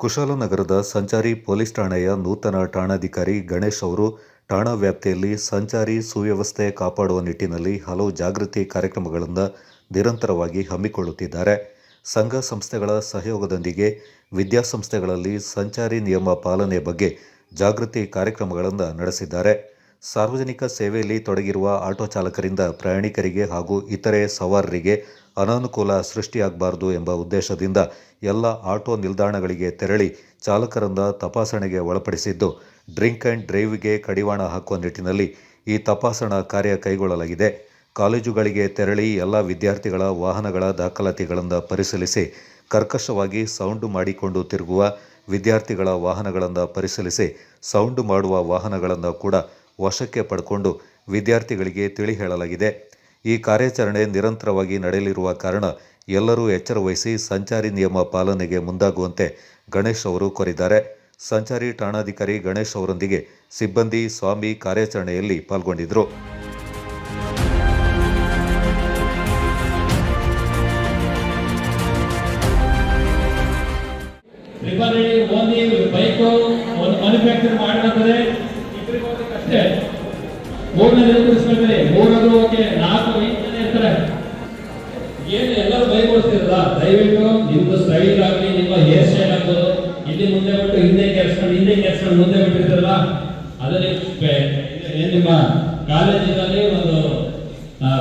ಕುಶಾಲನಗರದ ಸಂಚಾರಿ ಪೊಲೀಸ್ ಠಾಣೆಯ ನೂತನ ಠಾಣಾಧಿಕಾರಿ ಗಣೇಶ್ ಅವರು ಠಾಣಾ ವ್ಯಾಪ್ತಿಯಲ್ಲಿ ಸಂಚಾರಿ ಸುವ್ಯವಸ್ಥೆ ಕಾಪಾಡುವ ನಿಟ್ಟಿನಲ್ಲಿ ಹಲವು ಜಾಗೃತಿ ಕಾರ್ಯಕ್ರಮಗಳನ್ನು ನಿರಂತರವಾಗಿ ಹಮ್ಮಿಕೊಳ್ಳುತ್ತಿದ್ದಾರೆ. ಸಂಘ ಸಂಸ್ಥೆಗಳ ಸಹಯೋಗದೊಂದಿಗೆ ವಿದ್ಯಾಸಂಸ್ಥೆಗಳಲ್ಲಿ ಸಂಚಾರಿ ನಿಯಮ ಪಾಲನೆ ಬಗ್ಗೆ ಜಾಗೃತಿ ಕಾರ್ಯಕ್ರಮಗಳನ್ನು ನಡೆಸಿದ್ದಾರೆ. ಸಾರ್ವಜನಿಕ ಸೇವೆಯಲ್ಲಿ ತೊಡಗಿರುವ ಆಟೋ ಚಾಲಕರಿಂದ ಪ್ರಯಾಣಿಕರಿಗೆ ಹಾಗೂ ಇತರೆ ಸವಾರರಿಗೆ ಅನಾನುಕೂಲ ಸೃಷ್ಟಿಯಾಗಬಾರದು ಎಂಬ ಉದ್ದೇಶದಿಂದ ಎಲ್ಲ ಆಟೋ ನಿಲ್ದಾಣಗಳಿಗೆ ತೆರಳಿ ಚಾಲಕರನ್ನ ತಪಾಸಣೆಗೆ ಒಳಪಡಿಸಿದ್ದು, ಡ್ರಿಂಕ್ ಆ್ಯಂಡ್ ಡ್ರೈವ್ಗೆ ಕಡಿವಾಣ ಹಾಕುವ ನಿಟ್ಟಿನಲ್ಲಿ ಈ ತಪಾಸಣಾ ಕಾರ್ಯ ಕೈಗೊಳ್ಳಲಾಗಿದೆ. ಕಾಲೇಜುಗಳಿಗೆ ತೆರಳಿ ಎಲ್ಲ ವಿದ್ಯಾರ್ಥಿಗಳ ವಾಹನಗಳ ದಾಖಲಾತಿಗಳನ್ನು ಪರಿಶೀಲಿಸಿ, ಕರ್ಕಶವಾಗಿ ಸೌಂಡು ಮಾಡಿಕೊಂಡು ತಿರುಗುವ ವಿದ್ಯಾರ್ಥಿಗಳ ವಾಹನಗಳನ್ನು ಪರಿಶೀಲಿಸಿ, ಸೌಂಡು ಮಾಡುವ ವಾಹನಗಳನ್ನು ಕೂಡ ವಶಕ್ಕೆ ಪಡ್ಕೊಂಡು ವಿದ್ಯಾರ್ಥಿಗಳಿಗೆ ತಿಳಿ ಹೇಳಲಾಗಿದೆ. ಈ ಕಾರ್ಯಾಚರಣೆ ನಿರಂತರವಾಗಿ ನಡೆಯಲಿರುವ ಕಾರಣ ಎಲ್ಲರೂ ಎಚ್ಚರ ವಹಿಸಿ ಸಂಚಾರಿ ನಿಯಮ ಪಾಲನೆಗೆ ಮುಂದಾಗುವಂತೆ ಗಣೇಶ್ ಅವರು ಕೋರಿದ್ದಾರೆ. ಸಂಚಾರಿ ಠಾಣಾಧಿಕಾರಿ ಗಣೇಶ್ ಅವರೊಂದಿಗೆ ಸಿಬ್ಬಂದಿ, ಸ್ವಾಮಿ ಕಾರ್ಯಾಚರಣೆಯಲ್ಲಿ ಪಾಲ್ಗೊಂಡಿದ್ದರು. ನಿರೂಪಿಸ್ಬೇಕ್ರಿ ಮೂರದು ಓಕೆ ನಾಲ್ಕು ಐದು ಜನ ಇರ್ತಾರೆ. ಏನು ಎಲ್ಲರೂ ಬೈಗೊಳಿಸ್ತಿರಲ್ಲ ದಯವಿಟ್ಟು ನಿಮ್ದು ಸ್ಟೈಲ್ ಆಗಲಿ ನಿಮ್ಮ ಹೇರ್ ಸ್ಟೈಲ್ ಆಗ್ಬೋದು. ಇಲ್ಲಿ ಮುಂದೆ ಬಿಟ್ಟು ಹಿಂದೆ ಕೆರ್ಸ್ಕೊಂಡು ಹಿಂದೆ ಕೆರ್ಸ್ಕೊಂಡು ಮುಂದೆ ಬಿಟ್ಟಿರ್ತಾರಲ್ಲ? ಅದರಲ್ಲಿ ನಿಮ್ಮ ಕಾಲೇಜಿನಲ್ಲಿ ಒಂದು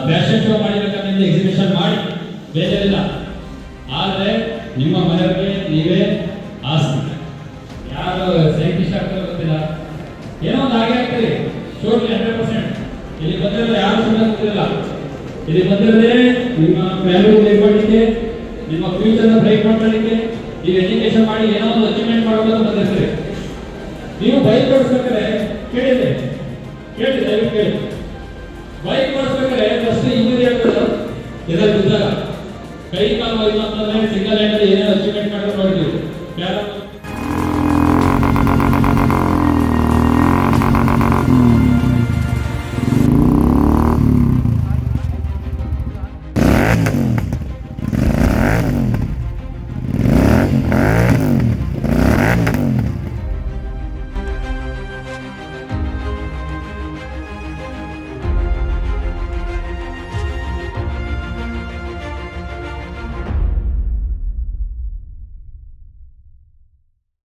ಫ್ಯಾಷನ್ ಶೋ ಮಾಡಿರ್ಬೇಕಂತ ಎಕ್ಸಿಬಿಷನ್ ಮಾಡಿ. ಬೇಜಾರಿಲ್ಲ. ಆದರೆ ನಿಮ್ಮ ಮನೆಯವರಿಗೆ ನೀವೇ ಆಸ್ತಿ. ಯಾರು ಸೈಂಟಿಸ್ಟ್ ಆಗ್ತಾರೆ ಗೊತ್ತಿಲ್ಲ. ಏನೋ ಒಂದು ಹಾಗೆ ಆಗ್ತೀರಿ. ಶೋರ್ಲಿ ಹಂಡ್ರೆಡ್ ಪರ್ಸೆಂಟ್ ಇಲ್ಲಿ ಬಂದಿರೋದು ಯಾರು ಸುಮ್ಮನೆ ಗೊತ್ತಿಲ್ಲ ಇಲ್ಲಿ ಬಂದಿರೋದೇ ನಿಮ್ಮ ವ್ಯಾಲ್ಯೂ ಮಾಡಲಿಕ್ಕೆ, ನಿಮ್ಮ ಫ್ಯೂಚರ್ನ ಬ್ರೇಕ್ ಮಾಡ್ಕೊಳ್ಳಿಕ್ಕೆ ನೀವು ಎಜುಕೇಶನ್ ಮಾಡಿ ಏನೋ ಒಂದು ಅಚೀವ್ಮೆಂಟ್ ಮಾಡಬೇಕು ಬಂದಿರ್ತೀರಿ ನೀವು ಬೈಕ್ ಓಡಿಸ್ಬೇಕಾದ್ರೆ ಕೇಳಿದೆ ಕೇಳಿ ದಯವಿಟ್ಟು ಕೇಳಿ. ಬೈಕ್ ಓಡಿಸ್ಬೇಕಾದ್ರೆ ಫಸ್ಟ್ ಇಂಜುರಿ ಆಗ್ತದೆ ಇದರ ಜೊತೆ ಕೈ, ಕಾಲು ಸಿಂಗಲ್ ಹ್ಯಾಂಡಲ್ಲಿ ಏನೇನು ಅಚೀವ್ಮೆಂಟ್ ಮಾಡ್ಕೊಂಡು ನೋಡಿದ್ವಿ ಯಾರು